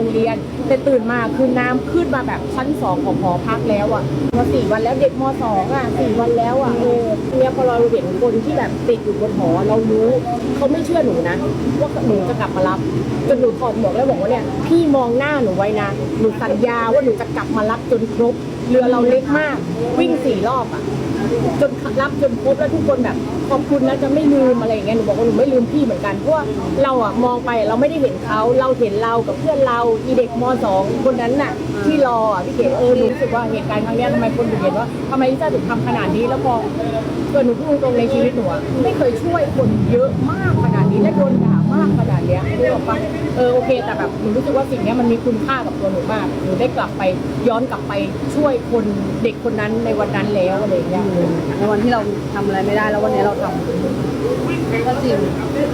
รงเรียน แต่ตื่นมาคือน้ำขึ้นมาแบบชั้นสองของหอพักแล้วอะมาสี่วันแล้วเด็กมสองอะสี่วันแล้วอะเออเนี่ยพอเราเห็นคนที่แบบติดอยู่บนหอเรารู้เขาไม่เชื่อหนูนะว่าหนูจะกลับมารับจนหนูถอดหมวกแล้วบอกว่าเนี่ยพี่มองหน้าหนูไว้นะหนูสัญญาว่าหนูจะกลับมารับจนครบ เรือเราเล็กมาก วิ่งสี่รอบอะจนรับจนครบแล้วทุกคนแบบขอบคุณนะจะไม่ลืมอะไรอย่างเงี้ยหนูบอกว่าหนูไม่ลืมพี่เหมือนกันเพราะว่าเราอะมองไปเราไม่ได้เห็นเขาเราเห็นเรากับเพื่อนเราอีเด็กมสองคนนั้นน่ะ ที่รออะพี่เก๋เออหนูรู้สึกว่าเหตุการณ์ครั้งเนี้ยทำไมคนถึงเห็นว่าทำไมลิซ่าถึงทำขนาดนี้แล้วพอเกิดหนูพูดตรงๆในชีวิตหนูอะไม่เคยช่วยคนเยอะมากข นาดนี้และโดนด่ามากขนาดเนี้ยรู้หรอปะเออโอเค แต่แบบหนูรู้สึกว่าสิ่งเนี้ยมันมีคุณค่ากับตัวหนูมากหนูได้กลับไปย้อนกลับไปช่วยคนเด็กคนนั้นในวันนั้นแล้วอะไรอย่างเงี้ยในวันที่เราทำอะไรไม่ได้แล้ววันนี้เราทำก็จริงจริง